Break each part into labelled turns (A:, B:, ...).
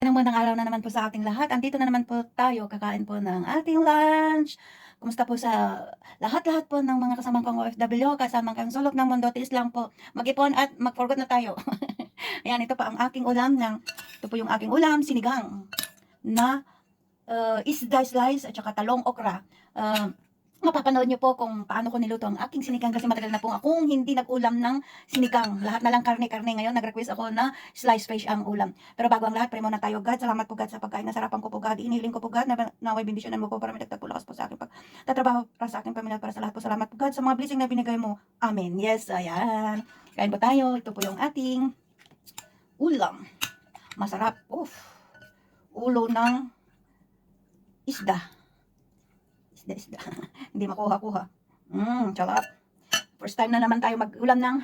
A: Ng magandang araw na naman po sa ating lahat. Andito na naman po tayo, kakain po ng ating lunch. Kumusta po sa lahat-lahat po ng mga kasamang kong OFW, kasamang kang sulok ng mundo, tiis lang po. Mag-ipon at mag-forgot na tayo. Ayan, ito pa ang aking ulam ng, ito po yung aking ulam, sinigang na uh, isda slice at saka talong okra. Uh, mapapanood niyo po kung paano ko niluto ang aking sinigang kasi matagal na po akong hindi nag-ulam ng sinigang. Lahat na lang karne-karne ngayon. Nag-request ako na slice fish ang ulam. Pero bago ang lahat, pray muna tayo, God. Salamat po, God, sa pagkain. Nasarapan ko po, God. Inihiling ko po, God, na naway bindisyonan mo po para may dagdag po lakas po sa akin pag tatrabaho para sa aking pamilya, para sa lahat po. Salamat po, God, sa mga blessing na binigay mo. Amen. Yes, ayan. Kain po tayo. Ito po yung ating ulam. Masarap. Uff. Ulo ng isda. Isda, isda. Hindi makuha-kuha. Mmm, sarap. First time na naman tayo mag-ulam ng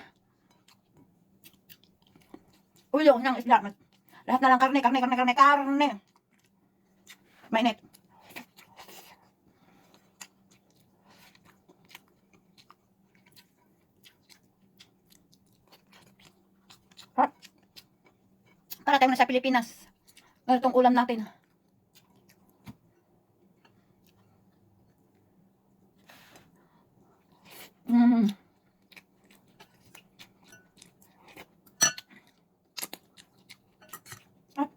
A: ulo ng isda. Lahat na lang karne, karne, karne, karne, karne. Mainit. Para tayo na sa Pilipinas. Ganitong ulam natin. Mm. Ah.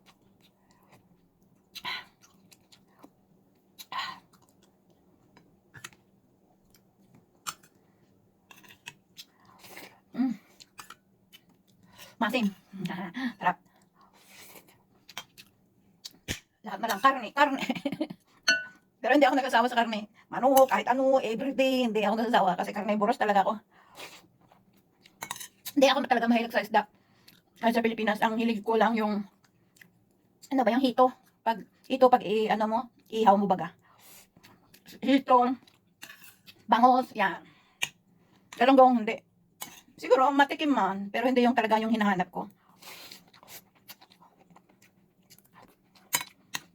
A: Mm. Masin. Sarap. Lahat na lang karne, karne. Pero hindi ako nagsasawa sa karne. Manok, kahit ano, everyday, hindi ako nagsasawa kasi carnivorous talaga ako. Hindi ako talaga mahilig sa isda. Kahit sa Pilipinas, ang hilig ko lang yung, ano ba, yung hito. Pag, hito, pag i, ano mo, ihaw mo baga. Hito, bangos, yan. Galonggong, hindi. Siguro, matikim man, pero hindi yung talaga yung hinahanap ko.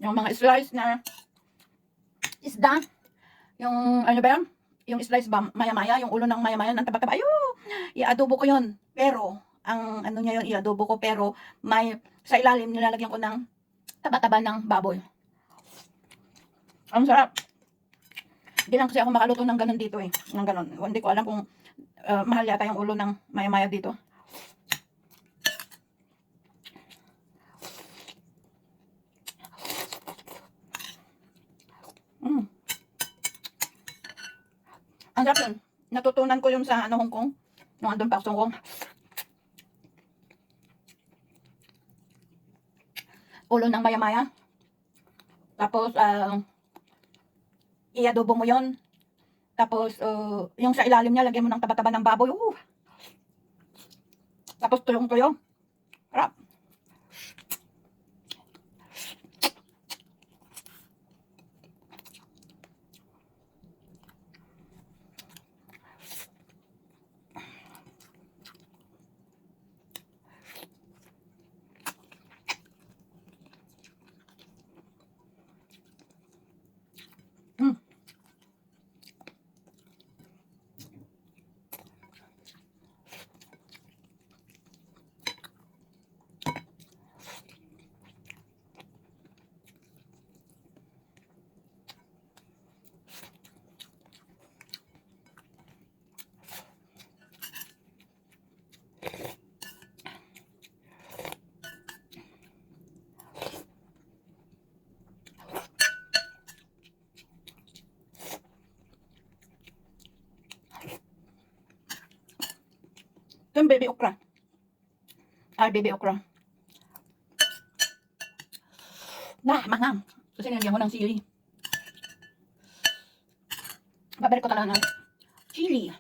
A: Yung mga slice na isda, yung ano ba yan? Yung slice ba, maya-maya, yung ulo ng maya-maya ng taba-taba. Ayun, i-adobo ko yun. Pero, ang ano niya yun, i-adobo ko. Pero, may, sa ilalim, nilalagyan ko ng taba-taba ng baboy. Ang sarap. Hindi lang kasi ako makaluto ng ganun dito eh. Ng ganun. Hindi ko alam kung uh, mahal yata yung ulo ng maya-maya dito. Mm. Ang sarap yun. Natutunan ko yung sa ano Hong Kong. Nung andun pa ako sa Hong Kong. Ulo ng maya-maya. Tapos, ah, i-adobo mo yon Tapos, uh, yung sa ilalim niya, lagyan mo ng taba-taba ng baboy. Uh. Tapos, tuyong-tuyo. Sarap. Yung baby okra. Ah, baby okra. Nah, mangang. Kasi nilagyan ko ng sili. Babalik ko talaga ng chili.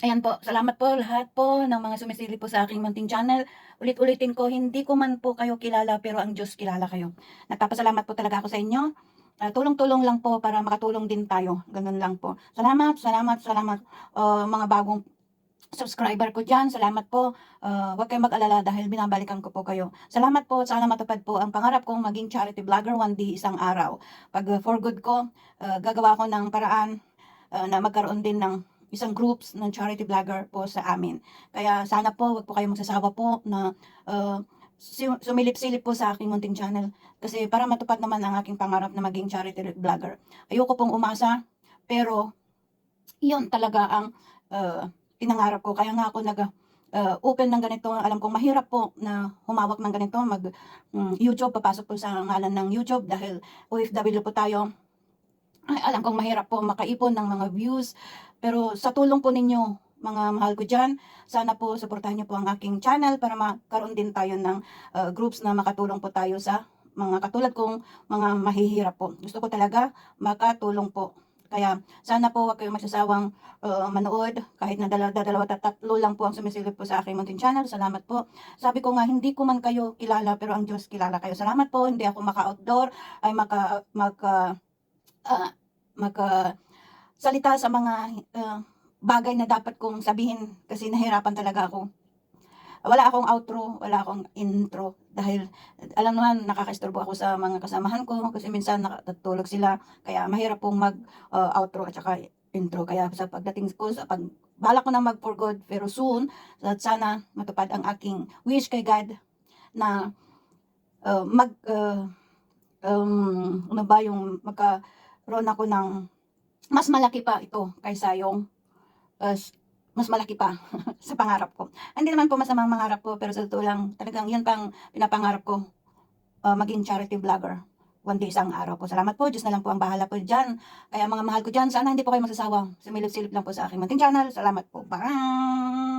A: Ayan po, salamat po lahat po ng mga sumisili po sa aking munting channel. Ulit-ulitin ko, hindi ko man po kayo kilala pero ang Diyos kilala kayo. Nagpapasalamat po talaga ako sa inyo. Uh, tulong-tulong lang po para makatulong din tayo. Ganun lang po. Salamat, salamat, salamat uh, mga bagong subscriber ko dyan. Salamat po. Uh, huwag kayong mag-alala dahil binabalikan ko po kayo. Salamat po. Sana matupad po ang pangarap kong maging charity vlogger one day isang araw. Pag uh, for good ko, uh, gagawa ko ng paraan uh, na magkaroon din ng isang groups ng charity vlogger po sa amin. Kaya sana po, wag po kayong magsasawa po na uh, sumilip-silip po sa aking munting channel. Kasi para matupad naman ang aking pangarap na maging charity vlogger. Ayoko pong umasa, pero yun talaga ang uh, pinangarap ko. Kaya nga ako nag uh, open ng ganito. Alam kong mahirap po na humawak ng ganito. Mag mm, YouTube, papasok po sa ngalan ng YouTube dahil OFW po tayo. Ay, alam kong mahirap po makaipon ng mga views. Pero sa tulong po ninyo, mga mahal ko dyan, sana po suportahan niyo po ang aking channel para magkaroon din tayo ng uh, groups na makatulong po tayo sa mga katulad kong mga mahihirap po. Gusto ko talaga makatulong po. Kaya sana po wag kayong magsasawang uh, manood kahit na dalawa, dalawa at tatlo lang po ang sumisilip po sa aking munting channel. Salamat po. Sabi ko nga hindi ko man kayo kilala pero ang Diyos kilala kayo. Salamat po. Hindi ako maka-outdoor ay maka maka uh, maka salita sa mga uh, bagay na dapat kong sabihin kasi nahirapan talaga ako. Wala akong outro, wala akong intro dahil alam naman nakakaistorbo ako sa mga kasamahan ko kasi minsan nakatulog sila kaya mahirap pong mag uh, outro at saka intro kaya sa pagdating ko sa pag balak ko na mag for good pero soon at sana matupad ang aking wish kay God na uh, mag uh, um, ano ba yung magkaroon ako ng mas malaki pa ito kaysa yung uh, mas malaki pa sa pangarap ko. Hindi naman po masamang mangarap ko, pero sa totoo lang, talagang yun pang pinapangarap ko, uh, maging charity vlogger. One day isang araw po. Salamat po. Diyos na lang po ang bahala po dyan. Kaya mga mahal ko dyan, sana hindi po kayo magsasawa. Sumilip-silip lang po sa aking munting channel. Salamat po. Bye!